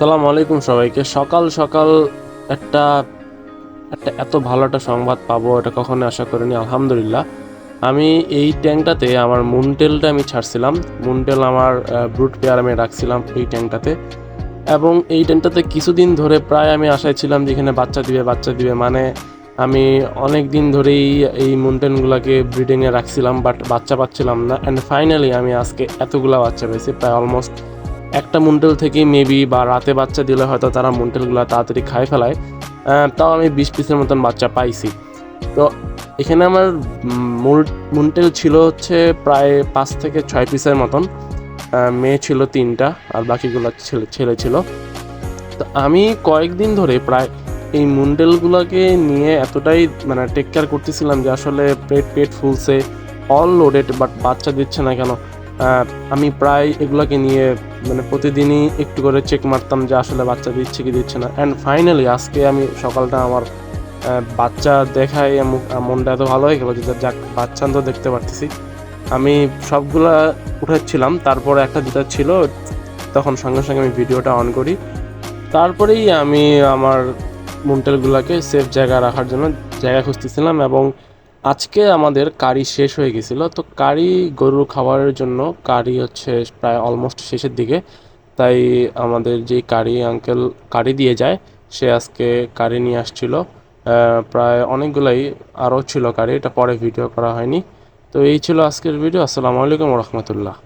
আসসালামু আলাইকুম সবাইকে। সকাল সকাল একটা একটা এত ভালো একটা সংবাদ পাবো এটা কখনো আশা করিনি, আলহামদুলিল্লাহ। আমি এই ট্যাঙ্কটাতে আমার মুনটেলটা আমি ছাড়ছিলাম। মুনটেল আমার ব্রুট পেয়ার আমি রাখছিলাম এই ট্যাঙ্কটাতে এবং এই ট্যাঙ্কটাতে কিছুদিন ধরে প্রায় আমি আশায় ছিলাম যে এখানে বাচ্চা দিবে বাচ্চা দিবে। মানে আমি অনেক দিন ধরেই এই মুনটেনগুলোকে ব্রিডিংয়ে রাখছিলাম, বাট বাচ্চা পাচ্ছিলাম না। অ্যান্ড ফাইনালি আমি আজকে এতগুলা বাচ্চা পেয়েছি, প্রায় অলমোস্ট একটা মুন্টেল থেকেই মেবি বা রাতে বাচ্চা দিলে হয়তো তারা মুন্টেলগুলো তাড়াতাড়ি খাই ফেলায়। তাও আমি বিশ পিসের মতন বাচ্চা পাইছি। তো এখানে আমার মুন্টেল ছিল হচ্ছে প্রায় পাঁচ থেকে ছয় পিসের মতন। মেয়ে ছিল তিনটা আর বাকিগুলো ছেলে ছেলে ছিল। তো আমি কয়েকদিন ধরে প্রায় এই মুন্ডেলগুলোকে নিয়ে এতটাই মানে টেক কেয়ার করতেছিলাম যে আসলে পেট পেট ফুলছে অল লোডেড বাট বাচ্চা দিচ্ছে না কেন? আমি প্রায় এগুলোকে নিয়ে মানে প্রতিদিনই একটু করে চেক মারতাম যে আসলে বাচ্চা দিচ্ছে কি দিচ্ছে না। অ্যান্ড ফাইনালি আজকে আমি সকালটা আমার বাচ্চা দেখায় মনটা এত ভালো হয়ে গেলো যে যাক, বাচ্চা তো দেখতে পারতেছি। আমি সবগুলা উঠাচ্ছিলাম, তারপরে একটা দুটা ছিল, তখন সঙ্গে সঙ্গে আমি ভিডিওটা অন করি। তারপরেই আমি আমার মুন্টেলগুলোকে সেফ জায়গা রাখার জন্য জায়গা খুঁজতেছিলাম এবং আজকে আমাদের কারি শেষ হয়ে গেছিল। তো কারি, গরুর খাবারের জন্য কারি হচ্ছে প্রায় অলমোস্ট শেষের দিকে। তাই আমাদের যে কারি আঙ্কেল কারি দিয়ে যায়, সে আজকে কারি নিয়ে আসছিল। প্রায় অনেকগুলোই আরও ছিল কারি, এটা পরে ভিডিও করা হয়নি। তো এই ছিল আজকের ভিডিও আসসালামু আলাইকুম রহমতুল্লাহ।